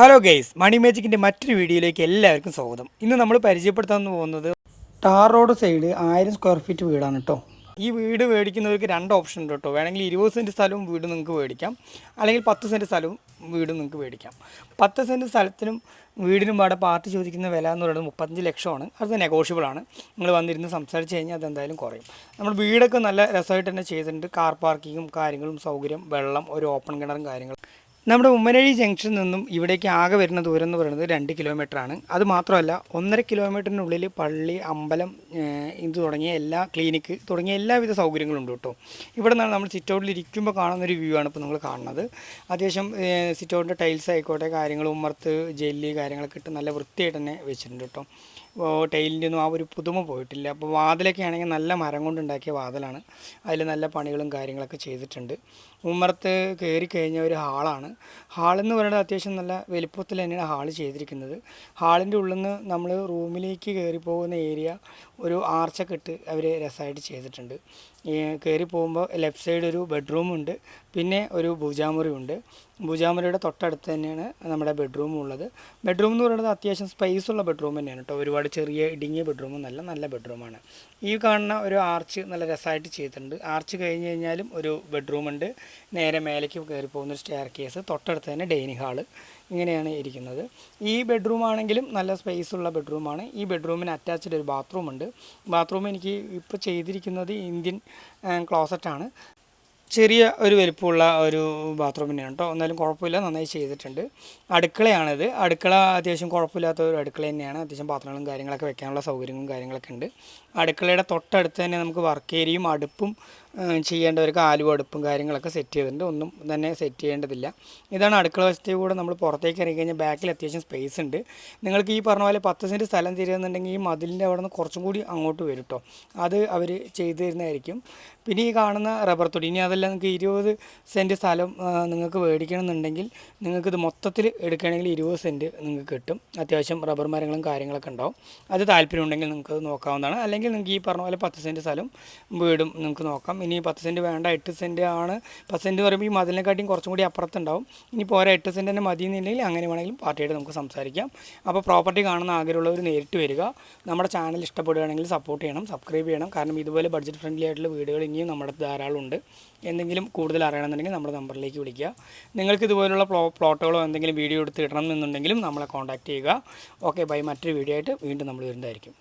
Hello guys മണി മാജിക്കിന്റെ മറ്റൊരു വീഡിയോയിലേക്ക് എല്ലാവർക്കും സ്വാഗതം. ഇന്ന് നമ്മൾ പരിചയപ്പെടുത്താൻ പോകുന്നത് ടാർ റോഡ് സൈഡ് ആയിരം സ്ക്വയർ ഫീറ്റ് വീടാണ് കേട്ടോ ഈ വീട് മേടിക്കുന്നവർക്ക് രണ്ട് ഓപ്ഷൻ ഉണ്ട് കേട്ടോ വേണമെങ്കിൽ ഇരുപത് സെന്റ് സ്ഥലവും വീട് നിങ്ങൾക്ക് മേടിക്കാം. അല്ലെങ്കിൽ പത്ത് സെന്റ് സ്ഥലവും വീട് നിങ്ങൾക്ക് മേടിക്കാം. പത്ത് സെന്റ് സ്ഥലത്തിനും വീടിനും പാടെ പാർട്ടി ചോദിക്കുന്ന വില എന്ന് പറയുന്നത് മുപ്പത്തഞ്ച് ലക്ഷമാണ്. അത് നെഗോഷ്യബിൾ ആണ്. നിങ്ങൾ വന്നിരുന്ന് സംസാരിച്ച് കഴിഞ്ഞാൽ അതെന്തായാലും കുറയും. നമ്മൾ വീടൊക്കെ നല്ല രസമായിട്ട് തന്നെ ചെയ്തിട്ടുണ്ട്. കാർ പാർക്കിങ്ങും കാര്യങ്ങളും സൗകര്യം വെള്ളം ഒരു ഓപ്പൺ കിണറും കാര്യങ്ങളും. നമ്മുടെ ഉമ്മനഴി ജംഗ്ഷനിൽ നിന്നും ഇവിടേക്ക് ആകെ വരുന്ന ദൂരം എന്ന് പറയുന്നത് രണ്ട് കിലോമീറ്ററാണ് അത് മാത്രമല്ല ഒന്നര കിലോമീറ്ററിനുള്ളിൽ പള്ളി അമ്പലം ഇത് തുടങ്ങിയ എല്ലാ ക്ലിനിക്ക് തുടങ്ങിയ എല്ലാവിധ സൗകര്യങ്ങളും ഉണ്ട് കേട്ടോ. ഇവിടെ നിന്നാണ് നമ്മൾ സിറ്റൗട്ടിൽ ഇരിക്കുമ്പോൾ കാണുന്ന ഒരു വ്യൂ ആണ് ഇപ്പോൾ നമ്മൾ കാണുന്നത്. അത്യാവശ്യം സിറ്റൗട്ടിന്റെ ടൈൽസ് ആയിക്കോട്ടെ കാര്യങ്ങൾ ഉമ്മർത്ത് ജെല്ലി കാര്യങ്ങളൊക്കെ ഇട്ട് നല്ല വൃത്തിയായിട്ട് തന്നെ വെച്ചിട്ടുണ്ട് കേട്ടോ. ടൈലിന്റെ ഒന്നും ആ ഒരു പുതുമ പോയിട്ടില്ല. അപ്പോൾ വാതിലൊക്കെ ആണെങ്കിൽ നല്ല മരം കൊണ്ടുണ്ടാക്കിയ വാതിലാണ്. അതിൽ നല്ല പണികളും കാര്യങ്ങളൊക്കെ ചെയ്തിട്ടുണ്ട്. ഉമ്മറത്ത് കയറി കഴിഞ്ഞ ഒരു ഹാളാണ്. ഹാളെന്ന് പറയുന്നത് അത്യാവശ്യം നല്ല വലിപ്പത്തിൽ തന്നെയാണ് ഹാൾ ചെയ്തിരിക്കുന്നത്. ഹാളിന്റെ ഉള്ളിൽ നിന്ന് നമ്മൾ റൂമിലേക്ക് കയറി പോകുന്ന ഏരിയ ഒരു ആർച്ചൊക്കെ ഇട്ട് അവർ രസമായിട്ട് ചെയ്തിട്ടുണ്ട്. കയറി പോകുമ്പോൾ ലെഫ്റ്റ് സൈഡ് ഒരു ബെഡ്റൂമുണ്ട്. പിന്നെ ഒരു ഭൂജാമുറിയുണ്ട്. പൂജാമുറിയുടെ തൊട്ടടുത്ത് തന്നെയാണ് നമ്മുടെ ബെഡ്റൂം ഉള്ളത്. ബെഡ്റൂം എന്ന് പറയുന്നത് അത്യാവശ്യം സ്പേസ് ഉള്ള ബെഡ്റൂം തന്നെയാണ് കേട്ടോ ഒരുപാട് ചെറിയ ഇടുങ്ങിയ ബെഡ്റൂം നല്ല നല്ല ബെഡ്റൂമാണ് ഈ കാണുന്ന ഒരു ആർച്ച് നല്ല രസമായിട്ട് ചെയ്തിട്ടുണ്ട്. ആർച്ച് കഴിഞ്ഞ് കഴിഞ്ഞാലും ഒരു ബെഡ്റൂം ഉണ്ട്. നേരെ മേലേക്ക് കയറി പോകുന്ന ഒരു സ്റ്റെയർ കേസ് തൊട്ടടുത്ത് തന്നെ ഡൈനിങ് ഹാൾ ഇങ്ങനെയാണ് ഇരിക്കുന്നത്. ഈ ബെഡ്റൂം ആണെങ്കിലും നല്ല സ്പേസ് ഉള്ള ബെഡ്റൂമാണ് ഈ ബെഡ്റൂമിന് അറ്റാച്ച്ഡ് ഒരു ബാത്റൂം ഉണ്ട്. ബാത്റൂം എനിക്ക് ഇപ്പോൾ ചെയ്തിരിക്കുന്നത് ഇന്ത്യൻ ക്ലോസറ്റാണ് ചെറിയ ഒരു വലിപ്പമുള്ള ഒരു ബാത്റൂം തന്നെയാണ് കേട്ടോ എന്നാലും കുഴപ്പമില്ല നന്നായി ചെയ്തിട്ടുണ്ട്. അടുക്കളയാണിത്. അടുക്കള അത്യാവശ്യം കുഴപ്പമില്ലാത്ത ഒരു അടുക്കള തന്നെയാണ്. അത്യാവശ്യം പാത്രങ്ങളും കാര്യങ്ങളൊക്കെ വെക്കാനുള്ള സൗകര്യങ്ങളും കാര്യങ്ങളൊക്കെ ഉണ്ട്. അടുക്കളയുടെ തൊട്ടടുത്ത് തന്നെ നമുക്ക് വർക്ക് ഏരിയയും അടുപ്പും ഏഹ്, ഒരു ആലുവ അടുപ്പും കാര്യങ്ങളൊക്കെ സെറ്റ് ചെയ്തിട്ടുണ്ട്. ഒന്നും തന്നെ സെറ്റ് ചെയ്യേണ്ടതില്ല. ഇതാണ് അടുക്കള വശത്തെ കൂടെ നമ്മൾ പുറത്തേക്ക് ഇറങ്ങി കഴിഞ്ഞാൽ ബാക്കിൽ അത്യാവശ്യം സ്പേസ് ഉണ്ട്. നിങ്ങൾക്ക് ഈ പറഞ്ഞ പോലെ പത്ത് സെന്റ് സ്ഥലം തരുന്നുണ്ടെങ്കിൽ ഈ മതിലിന്റെ അവിടെ നിന്ന് കുറച്ചും കൂടി അങ്ങോട്ട് വരും കേട്ടോ അത് അവർ ചെയ്തു തരുന്നതായിരിക്കും. പിന്നെ ഈ കാണുന്ന റബ്ബർ തൊടി ഇനി അതല്ല നിങ്ങൾക്ക് ഇരുപത് സെന്റ് സ്ഥലം നിങ്ങൾക്ക് മേടിക്കണമെന്നുണ്ടെങ്കിൽ നിങ്ങൾക്ക് ഇത് മൊത്തത്തിൽ എടുക്കുകയാണെങ്കിൽ ഇരുപത് സെന്റ് നിങ്ങൾക്ക് കിട്ടും. അത്യാവശ്യം റബ്ബർ മരങ്ങളും കാര്യങ്ങളൊക്കെ ഉണ്ടാവും. അത് താല്പര്യം ഉണ്ടെങ്കിൽ നിങ്ങൾക്ക് നോക്കാവുന്നതാണ്. അല്ലെങ്കിൽ നിങ്ങൾക്ക് ഈ പറഞ്ഞ പോലെ പത്ത് സെന്റ് സ്ഥലം വീടും നിങ്ങൾക്ക് നോക്കാം. ഇനി പത്ത് സെന്റ് വേണ്ട എട്ട് സെന്റ് ആണ്. പത്ത് സെന്റ് പറയുമ്പോൾ ഈ മതിലിനെക്കാട്ടിയും കുറച്ചും കൂടി അപ്പുറത്തുണ്ടാവും. ഇനി പോരാ എട്ട് സെന്റ് തന്നെ മതി എന്നുണ്ടെങ്കിൽ അങ്ങനെ വേണമെങ്കിലും പാർട്ടിയായിട്ട് നമുക്ക് സംസാരിക്കാം. അപ്പോൾ പ്രോപ്പർട്ടി കാണുന്ന ആഗ്രഹമുള്ളവർ നേരിട്ട് വരിക. നമ്മുടെ ചാനൽ ഇഷ്ടപ്പെടുകയാണെങ്കിൽ സപ്പോർട്ട് ചെയ്യണം സബ്സ്ക്രൈബ് ചെയ്യണം. കാരണം ഇതുപോലെ ബഡ്ജറ്റ് ഫ്രണ്ട്ലി ആയിട്ടുള്ള വീടുകൾ ഇനിയും നമ്മുടെ ധാരാളം ഉണ്ട്. എന്തെങ്കിലും കൂടുതൽ അറിയണമെന്നുണ്ടെങ്കിൽ നമ്മുടെ നമ്പറിലേക്ക് വിളിക്കുക. നിങ്ങൾക്ക് ഇതുപോലുള്ള പ്ലോ പ്ലോട്ടുകളോ എന്തെങ്കിലും വീഡിയോ എടുത്ത് ഇടണം എന്നുണ്ടെങ്കിലും നമ്മളെ കോൺടാക്റ്റ് ചെയ്യുക. ഓക്കെ ബൈ മറ്റൊരു വീഡിയോ ആയിട്ട് വീണ്ടും നമ്മൾ വരുന്നതായിരിക്കും.